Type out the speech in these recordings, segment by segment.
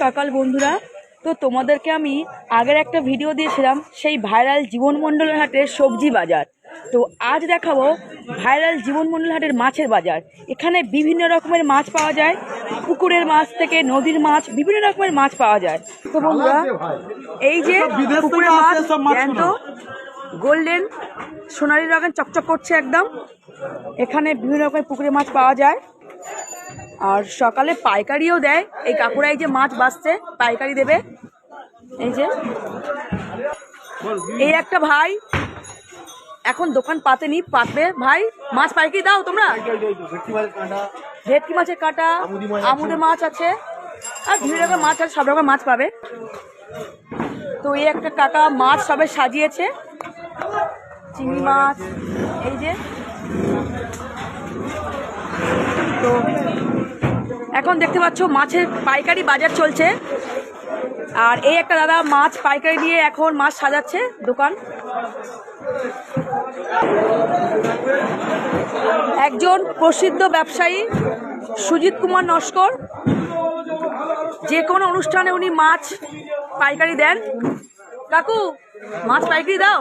সকাল বন্ধুরা। তো তোমাদেরকে আমি আগের একটা ভিডিও দিয়েছিলাম সেই ভাইরাল জীবন মণ্ডলের হাটের সবজি বাজার। তো আজ দেখাবো ভাইরাল জীবন মণ্ডল হাটের মাছের বাজার। এখানে বিভিন্ন রকমের মাছ পাওয়া যায় পুকুরের মাছ থেকে নদীর মাছ বিভিন্ন রকমের মাছ পাওয়া যায়। তো বন্ধুরা এই যে পুকুরের মাছ। জ্যান্ত গোল্ডেন সোনালি রঙের চকচক করছে একদম। এখানে বিভিন্ন রকমের পুকুরের মাছ পাওয়া যায়। আর সকালে পাইকারিও দেয়। এই কাকুরা এই যে মাছ বাঁচছে, পাইকারি দেবে। এই যে। এই একটা ভাই, এখন দোকান পাতেনি, পাতবে। ভাই, মাছ পাইকারি দাও তোমরা। ভেটকি মাছের কাটা আমুদে মাছ আছে। আর বিভিন্ন রকমের মাছ আছে, সব রকমের মাছ পাবে। তো এই একটা কাকা মাছ সবে সাজিয়েছে। চিংড়ি মাছ, এই যে। তো এখন দেখতে পাচ্ছ মাছের পাইকারি বাজার চলছে। আর এই একটা দাদা মাছ পাইকারি দিয়ে এখন মাছ সাজাচ্ছে দোকান। একজন প্রসিদ্ধ ব্যবসায়ী সুজিত কুমার নস্কর। যে কোনো অনুষ্ঠানে উনি মাছ পাইকারি দেন। কাকু, মাছ পাইকারি দাও।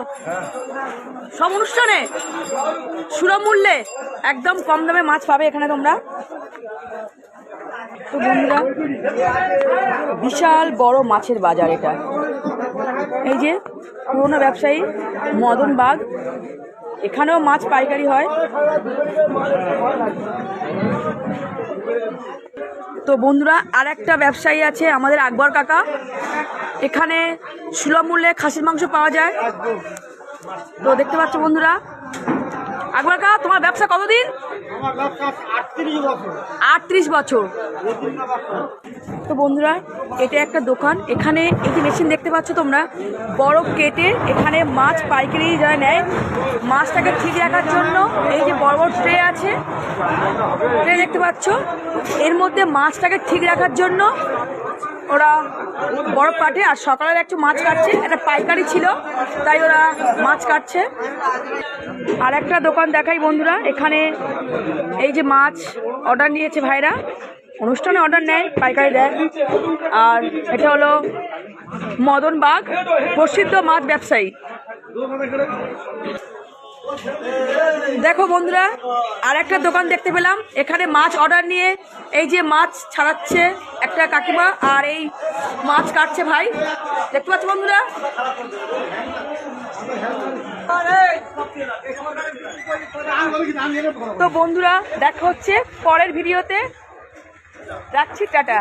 সব অনুষ্ঠানে সুলভ মূল্যে একদম কম দামে মাছ পাবে এখানে তোমরা। তো বন্ধুরা, বিশাল বড় মাছের বাজার এটা। এই যে পুরোনো ব্যবসায়ী মদন বাগ, এখানেও মাছ পাইকারি হয়। তো বন্ধুরা আর একটা ব্যবসায়ী আছে আমাদের আকবর কাকা। এখানে সুলভ মূল্যে খাসির মাংস পাওয়া যায়। তো দেখতে পাচ্ছ বন্ধুরা আকবর কাকা তোমার ব্যবসা কতদিন? আটত্রিশ বছর। আটত্রিশ বছর। তো বন্ধুরা এটা একটা দোকান। এখানে এই যে মেশিন দেখতে পাচ্ছ তোমরা বরফ কেটে এখানে মাছ পাইকারি যারা নেয় মাছটাকে ঠিক রাখার জন্য এই যে বড় বড় ট্রে আছে ট্রে দেখতে পাচ্ছ। এর মধ্যে মাছটাকে ঠিক রাখার জন্য ওরা বরফ কাটে, আর সকালের একটু মাছ কাটছে। একটা পাইকারি ছিল, তাই ওরা মাছ কাটছে। আর একটা দোকান দেখাই বন্ধুরা, এখানে এই যে মাছ অর্ডার নিয়েছে ভাইরা। অনুষ্ঠানে অর্ডার নেয়, পাইকারি দেয়। আর এটা হলো মদন বাঘ প্রসিদ্ধ মাছ ব্যবসায়ী। দেখো বন্ধুরা আর একটা দোকান দেখতে পেলাম। এখানে মাছ অর্ডার নিয়ে এই যে মাছ ছাড়াচ্ছে একটা কাকিমা আর এই মাছ কাটছে ভাই। দেখতে পাচ্ছ বন্ধুরা? তো বন্ধুরা, দেখা হচ্ছে পরের ভিডিওতে রাখছি টাটা।